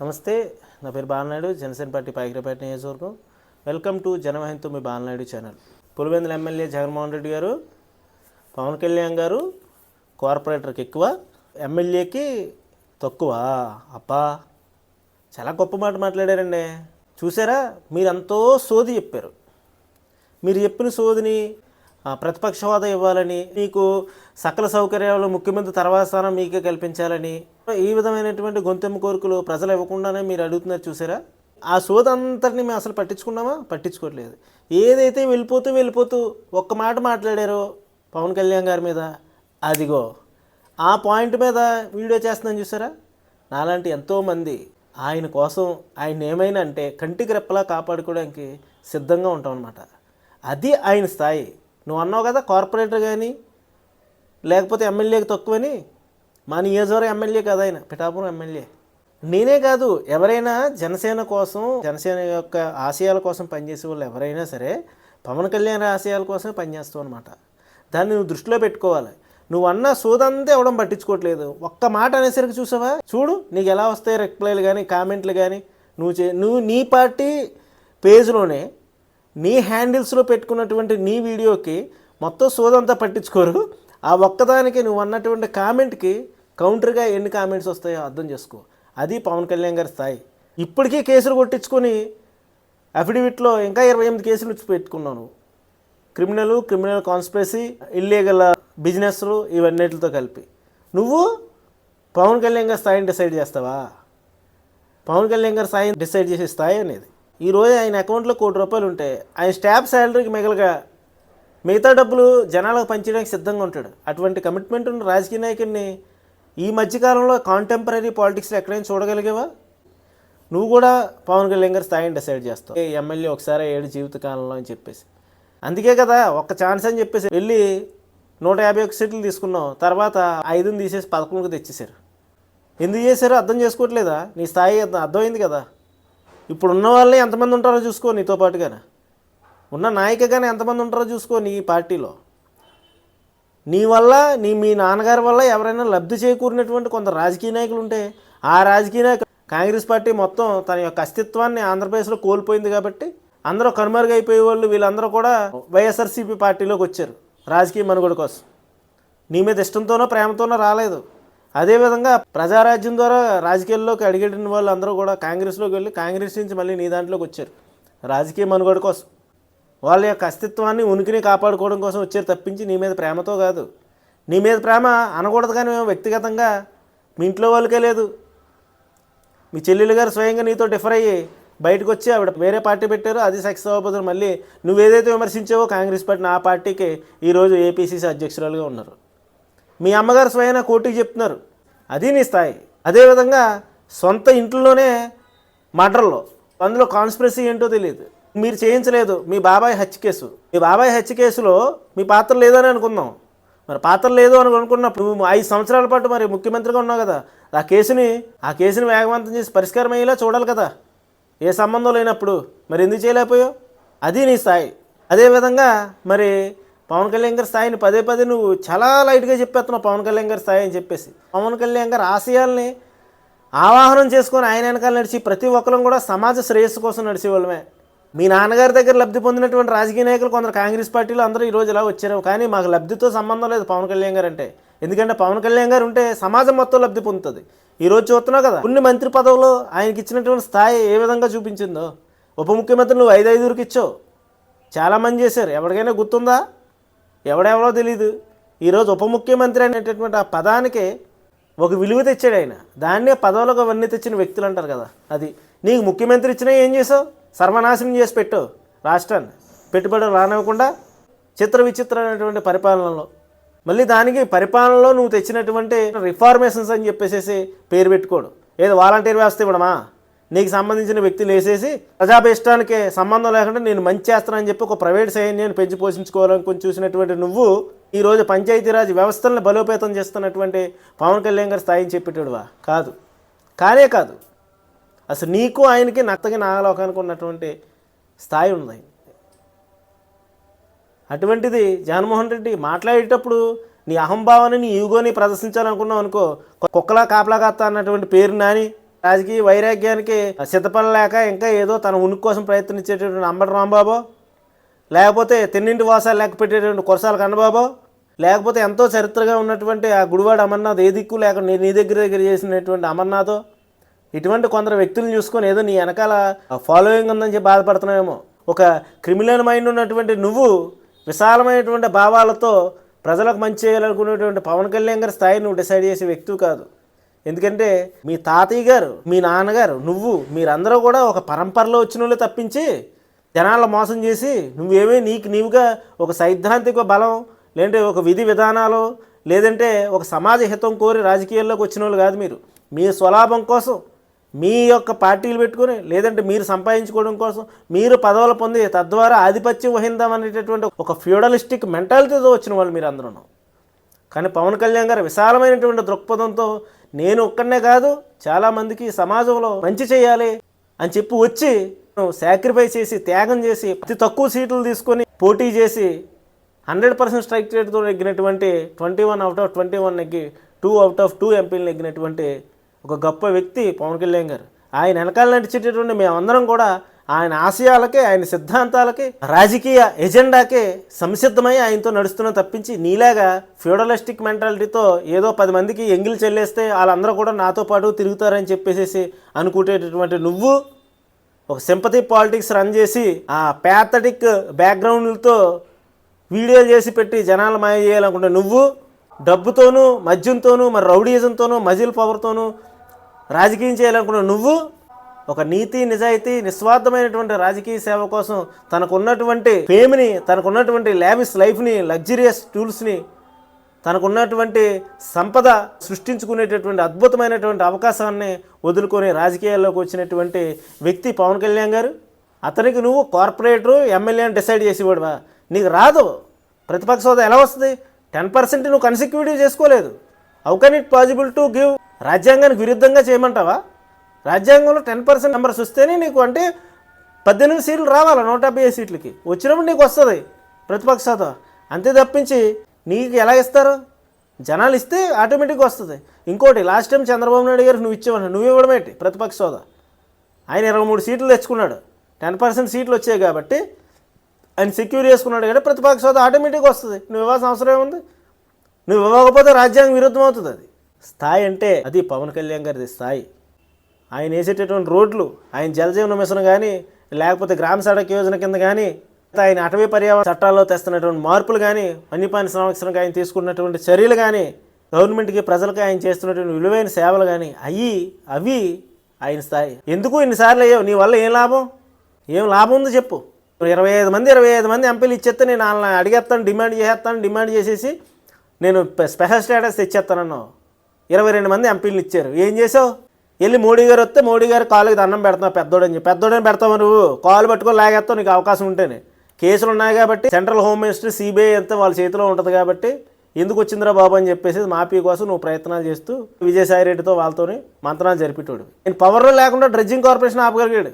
నమస్తే నా పేరు బాలనాయుడు జనసేన పార్టీ పైకిరపేట నియోజకవర్గం. వెల్కమ్ టు జనవాహినితో మీ బాలనాయుడు ఛానల్ పులివెందుల ఎమ్మెల్యే జగన్మోహన్ రెడ్డి గారు పవన్ కళ్యాణ్ గారు కార్పొరేటర్కి ఎక్కువ ఎమ్మెల్యేకి తక్కువ. అబ్బా చాలా గొప్ప మాట మాట్లాడారండి. చూసారా మీరు ఎంతో సోది చెప్పారు. మీరు చెప్పిన సోదిని ప్రతిపక్ష హోదా ఇవ్వాలని మీకు సకల సౌకర్యాలు ముఖ్యమంత్రి తర్వాత స్థానం మీకే కల్పించాలని ఈ విధమైనటువంటి గొంతెమ్మ కోరికలు ప్రజలు ఇవ్వకుండానే మీరు అడుగుతున్నారు చూసారా? ఆ సోది అంతటిని మేము అసలు పట్టించుకున్నామా? పట్టించుకోవట్లేదు. ఏదైతే వెళ్ళిపోతూ వెళ్ళిపోతూ ఒక్క మాట మాట్లాడారో పవన్ కళ్యాణ్ గారి మీద అదిగో ఆ పాయింట్ మీద వీడియో చేస్తున్నాను చూసారా? నాలాంటి ఎంతోమంది ఆయన కోసం ఆయన ఏమైనా అంటే కంటికి రెప్పలా కాపాడుకోవడానికి సిద్ధంగా ఉంటాం అనమాట అది ఆయన స్థాయి. నువ్వు అన్నావు కదా కార్పొరేటర్ కానీ లేకపోతే ఎమ్మెల్యేకి తక్కువని మా నియోజకవర్గం ఎమ్మెల్యే కదా ఆయన పిఠాపురం ఎమ్మెల్యే. నేనే కాదు ఎవరైనా జనసేన కోసం జనసేన యొక్క ఆశయాల కోసం పనిచేసే వాళ్ళు ఎవరైనా సరే పవన్ కళ్యాణ్ ఆశయాల కోసమే పనిచేస్తావు అనమాట దాన్ని నువ్వు దృష్టిలో పెట్టుకోవాలి. నువ్వు అన్న సోదంతా ఇవ్వడం పట్టించుకోవట్లేదు. ఒక్క మాట అనేసరికి చూసావా? చూడు నీకు ఎలా వస్తాయి రిప్లైలు కానీ కామెంట్లు కానీ నువ్వు చే నువ్వు నీ పార్టీ పేజ్లోనే నీ హ్యాండిల్స్లో పెట్టుకున్నటువంటి నీ వీడియోకి మొత్తం సోదంతా పట్టించుకోరు. ఆ ఒక్కదానికి నువ్వు అన్నటువంటి కామెంట్కి కౌంటర్గా ఎన్ని కామెంట్స్ వస్తాయో అర్థం చేసుకో. అది పవన్ కళ్యాణ్ గారి స్థాయి. ఇప్పటికీ కేసులు కొట్టించుకొని అఫిడవిట్లో ఇంకా ఇరవై ఎనిమిది కేసులు ఇచ్చి పెట్టుకున్నావు క్రిమినల్ క్రిమినల్ కాన్స్పిరసీ ఇల్లీగల్ బిజినెస్లు ఇవన్నిటితో కలిపి. నువ్వు పవన్ కళ్యాణ్ గారి స్థాయిని డిసైడ్ చేస్తావా? పవన్ కళ్యాణ్ గారి స్థాయిని డిసైడ్ చేసే స్థాయి అనేది. ఈరోజు ఆయన అకౌంట్లో కోటి రూపాయలు ఉంటే ఆయన స్టాఫ్ శాలరీకి మిగలగా మిగతా డబ్బులు జనాలకు పంచడానికి సిద్ధంగా ఉంటాడు. అటువంటి కమిట్మెంట్ ఉన్న రాజకీయ నాయకుడిని ఈ మధ్యకాలంలో కాంటెంపరీ పాలిటిక్స్లో ఎక్కడైనా చూడగలిగేవా? నువ్వు కూడా పవన్ కళ్యాణ్ గారి స్థాయిని డిసైడ్ చేస్తావు. ఏ ఎమ్మెల్యే ఒకసారి ఏడు జీవితకాలంలో అని చెప్పేసి. అందుకే కదా ఒక్క ఛాన్స్ అని చెప్పేసి వెళ్ళి నూట యాభై ఒక్క సీట్లు తీసుకున్నావు. తర్వాత ఐదుని తీసేసి పదకొండుకు తెచ్చేసారు ఎందుకు చేశారో అర్థం చేసుకోవట్లేదా? నీ స్థాయి అర్థమైంది కదా. ఇప్పుడు ఉన్న వాళ్ళే ఎంతమంది ఉంటారో చూసుకో నీతో పాటుగానే. ఉన్న నాయకగానే ఎంతమంది ఉంటారో చూసుకో నీ పార్టీలో. నీ వల్ల నీ మీ నాన్నగారి వల్ల ఎవరైనా లబ్ధి చేకూరినటువంటి కొంత రాజకీయ నాయకులు ఉంటే ఆ రాజకీయ నాయకులు కాంగ్రెస్ పార్టీ మొత్తం తన యొక్క అస్తిత్వాన్ని ఆంధ్రప్రదేశ్లో కోల్పోయింది కాబట్టి అందరూ కనుమరుగైపోయే వాళ్ళు వీళ్ళందరూ కూడా వైఎస్ఆర్సీపీ పార్టీలోకి వచ్చారు. రాజకీయ మనుగడ కోసం. నీ మీద ఇష్టంతోనో ప్రేమతోనో రాలేదు. అదేవిధంగా ప్రజారాజ్యం ద్వారా రాజకీయాల్లోకి అడిగేటిన వాళ్ళు అందరూ కూడా కాంగ్రెస్లోకి వెళ్ళి కాంగ్రెస్ నుంచి మళ్ళీ నీ దాంట్లోకి వచ్చారు. రాజకీయ మనుగడ కోసం. వాళ్ళ యొక్క అస్తిత్వాన్ని ఉనికిని కాపాడుకోవడం కోసం వచ్చారు తప్పించి నీ మీద ప్రేమతో కాదు. నీ మీద ప్రేమ అనకూడదు కానీ మేము వ్యక్తిగతంగా మీ ఇంట్లో వాళ్ళకే లేదు. మీ చెల్లెలు గారు స్వయంగా నీతో డిఫర్ అయ్యి బయటకు వచ్చి ఆవిడ వేరే పార్టీ పెట్టారు. అది సక్సెస్ అవ్వబోతున్నారు మళ్ళీ నువ్వేదైతే విమర్శించావో కాంగ్రెస్ పార్టీ ఆ పార్టీకి ఈరోజు ఏపీసీసీ అధ్యక్షురాలుగా ఉన్నారు. మీ అమ్మగారు స్వయంగా కోర్టుకి చెప్తున్నారు. అది నీ స్థాయి. అదేవిధంగా సొంత ఇంట్లోనే మర్డర్లో అందులో కాన్స్పిరసీ ఏంటో తెలియదు. మీరు చేయించలేదు. మీ బాబాయ్ హత్య కేసు. మీ బాబాయ్ హత్య కేసులో మీ పాత్ర లేదని అనుకుందాం. మరి పాత్ర లేదు అని అనుకున్నప్పుడు నువ్వు ఐదు సంవత్సరాల పాటు మరి ముఖ్యమంత్రిగా ఉన్నావు కదా. ఆ కేసుని ఆ కేసుని వేగవంతం చేసి పరిష్కారం అయ్యేలా చూడాలి కదా. ఏ సంబంధం లేనప్పుడు మరి ఎందుకు చేయలేకపోయావు? అది నీ స్థాయి. అదేవిధంగా మరి పవన్ కళ్యాణ్ గారి స్థాయిని పదే పదే నువ్వు చాలా లైట్గా చెప్పేస్తున్నావు పవన్ కళ్యాణ్ గారి స్థాయి అని చెప్పేసి. పవన్ కళ్యాణ్ గారి ఆశయాల్ని ఆవాహనం చేసుకొని ఆయన వెనకాల నడిచి ప్రతి ఒక్కరం కూడా సమాజ శ్రేయస్సు కోసం నడిచేవాళ్ళమే. మీ నాన్నగారి దగ్గర లబ్ధి పొందినటువంటి రాజకీయ నాయకులు కొందరు కాంగ్రెస్ పార్టీలో అందరూ ఈరోజు ఇలా వచ్చారు. కానీ మాకు లబ్ధితో సంబంధం లేదు పవన్ కళ్యాణ్ గారు అంటే. ఎందుకంటే పవన్ కళ్యాణ్ గారు ఉంటే సమాజం మొత్తం లబ్ధి పొందుతుంది. ఈరోజు చూస్తున్నావు కదా కొన్ని మంత్రి పదవులు ఆయనకి ఇచ్చినటువంటి స్థాయి ఏ విధంగా చూపించిందో. ఉప ముఖ్యమంత్రి నువ్వు ఐదు ఐదుగురికి ఇచ్చావు. చాలామంది చేశారు. ఎవరికైనా గుర్తుందా? ఎవడెవరో తెలియదు ఈరోజు ఉప ముఖ్యమంత్రి అనేటటువంటి ఆ పదానికి ఒక విలువ తెచ్చాడు ఆయన. దాన్నే పదవులకు అవన్నీ తెచ్చిన వ్యక్తులు అంటారు కదా. అది నీకు ముఖ్యమంత్రి ఇచ్చినా ఏం చేసావు? సర్వనాశనం చేసి పెట్టు రాష్ట్రాన్ని. పెట్టుబడులు రానివ్వకుండా చిత్ర విచిత్రమైనటువంటి పరిపాలనలో. మళ్ళీ దానికి పరిపాలనలో నువ్వు తెచ్చినటువంటి రిఫార్మేషన్స్ అని చెప్పేసేసి పేరు పెట్టుకోడు. ఏదో వాలంటీర్ వ్యవస్థ ఇవ్వడమా? నీకు సంబంధించిన వ్యక్తులు వేసేసి ప్రజాభిష్టానికి సంబంధం లేకుండా నేను మంచి చేస్తానని చెప్పి ఒక ప్రైవేట్ సైన్యాన్ని పెంచి పోషించుకోవాలనుకుని చూసినటువంటి నువ్వు ఈరోజు పంచాయతీరాజ్ వ్యవస్థలను బలోపేతం చేస్తున్నటువంటి పవన్ కళ్యాణ్ గారి స్థాయిని చెప్పేటాడువా? కాదు. కానే కాదు. అసలు నీకు ఆయనకి నత్తకి నాగలోకానికి ఉన్నటువంటి స్థాయి ఉంది అటువంటిది జగన్మోహన్ రెడ్డి మాట్లాడేటప్పుడు నీ అహంభావాన్ని నీ ఈగోని ప్రదర్శించాలనుకున్నావు అనుకో కుక్కలా కాపలా కాస్తా అన్నటువంటి పేరు నాని రాజకీయ వైరాగ్యానికి సిద్ధపడలేక ఇంకా ఏదో తన ఉనికి కోసం ప్రయత్నించేటటువంటి అంబటి రాంబాబు లేకపోతే తిన్నింటి వాసాలు లెక్క పెట్టేటువంటి కురసాల కన్నబాబు లేకపోతే ఎంతో చరిత్రగా ఉన్నటువంటి ఆ గుడివాడ అమర్నాథ్ ఏ దిక్కు లేక నీ నీ దగ్గర దగ్గర చేసినటువంటి అమర్నాథ్ ఇటువంటి కొందరు వ్యక్తులను చూసుకొని ఏదో నీ వెనకాల ఫాలోయింగ్ ఉందని చెప్పి బాధపడుతున్నామేమో ఒక క్రిమినల్ మైండ్ ఉన్నటువంటి నువ్వు విశాలమైనటువంటి భావాలతో ప్రజలకు మంచి చేయాలనుకునేటువంటి పవన్ కళ్యాణ్ గారి స్థాయి నువ్వు డిసైడ్ చేసే వ్యక్తి కాదు. ఎందుకంటే మీ తాతయ్య గారు మీ నాన్నగారు నువ్వు మీరందరూ కూడా ఒక పరంపరలో వచ్చిన వాళ్ళే తప్పించి జనాల మోసం చేసి నువ్వేమీ నీకు నీవుగా ఒక సైద్ధాంతిక బలం లేదంటే ఒక విధి విధానాలు లేదంటే ఒక సమాజ హితం కోరి రాజకీయాల్లోకి వచ్చిన వాళ్ళు కాదు మీరు. మీ స్వలాభం కోసం మీ యొక్క పార్టీలు పెట్టుకొని లేదంటే మీరు సంపాదించుకోవడం కోసం మీరు పదవులు పొంది తద్వారా ఆధిపత్యం వహిందాం అనేటటువంటి ఒక ఫ్యూడలిస్టిక్ మెంటాలిటీతో వచ్చిన వాళ్ళు మీరు అందరూ కానీ పవన్ కళ్యాణ్ గారు విశాలమైనటువంటి దృక్పథంతో నేను ఒక్కడనే కాదు చాలామందికి సమాజంలో మంచి చేయాలి అని చెప్పి వచ్చి సాక్రిఫైస్ చేసి త్యాగం చేసి అతి తక్కువ సీట్లు తీసుకొని పోటీ చేసి హండ్రెడ్ పర్సెంట్ స్ట్రైక్ రేట్తో నెగ్గినటువంటి twenty one out of twenty one నెగ్గి టూ అవుట్ ఆఫ్ టూ ఎంపీలు నెగ్గినటువంటి ఒక గొప్ప వ్యక్తి పవన్ కళ్యాణ్ గారు. ఆయన వెనకాల నడిచేటటువంటి మేమందరం కూడా ఆయన ఆశయాలకే ఆయన సిద్ధాంతాలకి రాజకీయ ఎజెండాకే సంసిద్ధమై ఆయనతో నడుస్తున్న తప్పించి నీలాగా ఫ్యూడలిస్టిక్ మెంటాలిటీతో ఏదో పది మందికి ఎంగిల్ చెల్లేస్తే వాళ్ళందరూ కూడా నాతో పాటు తిరుగుతారని చెప్పేసి అనుకునేటటువంటి నువ్వు ఒక సింపతి పాలిటిక్స్ రన్ చేసి ఆ ప్యాథటిక్ బ్యాక్గ్రౌండ్లతో వీడియోలు చేసి పెట్టి జనాలు మాయ చేయాలనుకుంటే నువ్వు డబ్బుతోనూ మద్యంతోనూ మరి రౌడీజంతోనూ మజిల్ పవర్తోనూ రాజకీయం చేయాలనుకున్న నువ్వు ఒక నీతి నిజాయితీ నిస్వార్థమైనటువంటి రాజకీయ సేవ కోసం తనకున్నటువంటి ఫేమ్ని తనకున్నటువంటి ల్యావిస్ లైఫ్ని లగ్జరియస్ టూల్స్ని తనకున్నటువంటి సంపద సృష్టించుకునేటటువంటి అద్భుతమైనటువంటి అవకాశాన్ని వదులుకొని రాజకీయాల్లోకి వచ్చినటువంటి వ్యక్తి పవన్ కళ్యాణ్ గారు. అతనికి నువ్వు కార్పొరేటరు ఎమ్మెల్యే అని డిసైడ్ చేసేవాడువా? నీకు రాదు. ప్రతిపక్ష హోదా ఎలా వస్తుంది? టెన్ పర్సెంట్ నువ్వు కన్సిక్యూటివ్ చేసుకోలేదు. How can it possible to give రాజ్యాంగానికి విరుద్ధంగా చేయమంటావా? రాజ్యాంగంలో టెన్ పర్సెంట్ నెంబర్స్ వస్తేనే నీకు అంటే పద్దెనిమిది సీట్లు రావాలి? నూట డెబ్బై ఐదు సీట్లకి. వచ్చినప్పుడు నీకు వస్తుంది ప్రతిపక్ష హోదా అంతే తప్పించి నీకు ఎలా ఇస్తారు? జనాలు ఇస్తే ఆటోమేటిక్గా వస్తుంది. ఇంకోటి లాస్ట్ టైం చంద్రబాబు నాయుడు గారు నువ్వు ఇచ్చేవన్నా నువ్వు ఇవ్వడం ప్రతిపక్ష హోదా ఆయన ఇరవై మూడు సీట్లు తెచ్చుకున్నాడు. టెన్ పర్సెంట్ సీట్లు వచ్చాయి కాబట్టి ఆయన సెక్యూర్ చేసుకున్నాడు కానీ ప్రతిపక్ష హోదా ఆటోమేటిక్గా వస్తుంది. నువ్వు ఇవ్వాల్సిన అవసరం ఏముంది? నువ్వు ఇవ్వకపోతే రాజ్యాంగం విరుద్ధం అవుతుంది అది. స్థాయి అంటే అది పవన్ కళ్యాణ్ గారిది స్థాయి. ఆయన వేసేటటువంటి రోడ్లు ఆయన జలజీవన మిషన్ కానీ లేకపోతే గ్రామ సడక్ యోజన కింద కానీ ఆయన అటవీ పర్యావరణ చట్టాల్లో తెస్తున్నటువంటి మార్పులు కానీ వన్యప్రాణి సంరక్షణకు ఆయన తీసుకున్నటువంటి చర్యలు కానీ గవర్నమెంట్కి ప్రజలకు ఆయన చేస్తున్నటువంటి విలువైన సేవలు కానీ అవి అవి ఆయన స్థాయి. ఎందుకు ఇన్నిసార్లు అయ్యావు? నీ వల్ల ఏం లాభం? ఏం లాభం ఉంది చెప్పు. ఇరవై ఐదు మంది ఇరవై ఐదు మంది ఎంపీలు ఇచ్చేస్తే నేను వాళ్ళని అడిగేస్తాను డిమాండ్ చేసేస్తాను డిమాండ్ చేసేసి నేను స్పెషల్ స్టేటస్ తెచ్చేస్తానన్నావు ఇరవై రెండు మంది ఎంపీలు ఇచ్చారు. ఏం చేసావు? వెళ్ళి మోడీ గారు వస్తే మోడీ గారు కాలుకి దండం పెడుతున్నావు పెద్దోడని చెప్పి. పెద్దోడని పెడతావు నువ్వు. కాలు పట్టుకొని లాగేస్తావు నీకు అవకాశం ఉంటేనే. కేసులు ఉన్నాయి కాబట్టి సెంట్రల్ హోమ్ మినిస్టర్ సిబిఐ అంతా వాళ్ళ చేతిలో ఉంటుంది కాబట్టి ఎందుకు వచ్చిందిరా బాబు అని చెప్పేసి మాఫీ కోసం నువ్వు ప్రయత్నాలు చేస్తూ విజయసాయి రెడ్డితో వాళ్ళతోని మంత్రాలు జరిపేటోడు నేను పవర్లో లేకుండా డ్రెడ్జింగ్ కార్పొరేషన్ ఆపగలిగాడు.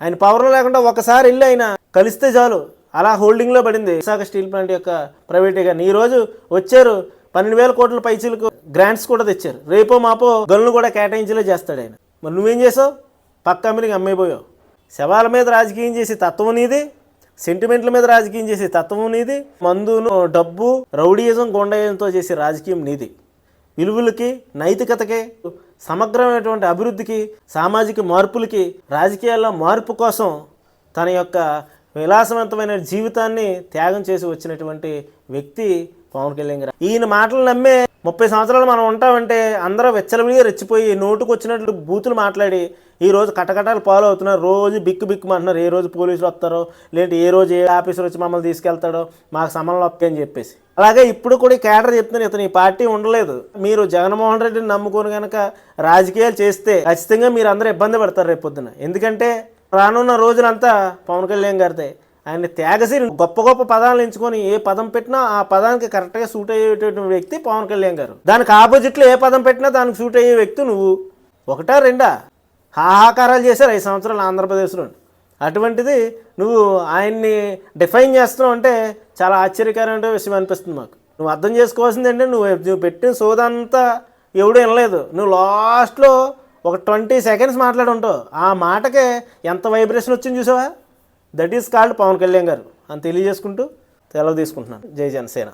ఆయన పవర్లో లేకుండా ఒకసారి ఇల్లు ఆయన కలిస్తే చాలు. అలా హోల్డింగ్లో పడింది విశాఖ స్టీల్ ప్లాంట్ యొక్క ప్రైవేటీకరణ ఈరోజు వచ్చారు పన్నెండు వేల కోట్ల పైచీలకు గ్రాంట్స్ కూడా తెచ్చారు. రేపో మాపో గనులు కూడా కేటాయించేలా చేస్తాడు ఆయన. మరి నువ్వేం చేసావు? పక్క కంపెనీకి అమ్మైపోయావు శవాల మీద రాజకీయం చేసే తత్వం నీది సెంటిమెంట్ల మీద రాజకీయం చేసే తత్వం నీది మందును డబ్బు రౌడీయిజం గుండయజంతో చేసే రాజకీయం నీది. విలువలకి నైతికతకి సమగ్రమైనటువంటి అభివృద్ధికి సామాజిక మార్పులకి రాజకీయాల్లో మార్పు కోసం తన యొక్క విలాసవంతమైన జీవితాన్ని త్యాగం చేసి వచ్చినటువంటి వ్యక్తి పవన్ కళ్యాణ్ గారు. ఈయన మాటలు నమ్మే ముప్పై సంవత్సరాలు మనం ఉంటామంటే అందరూ వెచ్చలవిడిగా రెచ్చిపోయి నోటుకు వచ్చినట్లు బూతులు మాట్లాడి ఈ రోజు కటకటాలు ఫాలో అవుతున్నారు రోజు బిక్కు బిక్కు అంటున్నారు ఏ రోజు పోలీసులు వస్తారో లేదంటే ఏ రోజు ఏ ఆఫీసర్ వచ్చి మమ్మల్ని తీసుకెళ్తాడో మాకు సమన్లు వస్తాయని చెప్పేసి. అలాగే ఇప్పుడు కూడా ఈ కేడర్ చెప్తున్నారు ఇతను ఈ పార్టీ ఉండలేదు. మీరు జగన్మోహన్ రెడ్డిని నమ్ముకొని కనుక రాజకీయాలు చేస్తే ఖచ్చితంగా మీరు అందరూ ఇబ్బంది పడతారు రేపు పొద్దున. ఎందుకంటే రానున్న రోజులంతా పవన్ కళ్యాణ్ గారితే ఆయన త్యాగశీలి గొప్ప గొప్ప పదాలను ఎంచుకొని ఏ పదం పెట్టినా ఆ పదానికి కరెక్ట్గా సూట్ అయ్యేటువంటి వ్యక్తి పవన్ కళ్యాణ్ గారు. దానికి ఆపోజిట్లో ఏ పదం పెట్టినా దానికి సూట్ అయ్యే వ్యక్తి నువ్వు. ఒకటా రెండా? హాహాకారాలు చేశారు ఐదు సంవత్సరాలు ఆంధ్రప్రదేశ్లో. అటువంటిది నువ్వు ఆయన్ని డిఫైన్ చేస్తున్నావు అంటే చాలా ఆశ్చర్యకరమైన విషయం అనిపిస్తుంది మాకు. నువ్వు అర్థం చేసుకోవాల్సింది అంటే నువ్వు నువ్వు పెట్టిన సోదంతా ఎవడూ వినలేదు. నువ్వు లాస్ట్లో ఒక ట్వంటీ సెకండ్స్ మాట్లాడి ఉంటావు. ఆ మాటకే ఎంత వైబ్రేషన్ వచ్చింది చూసావా? That is called Pawan Kalyan garu. అని తెలియజేసుకుంటూ సెలవు తీసుకుంటున్నాను. జై జనసేన.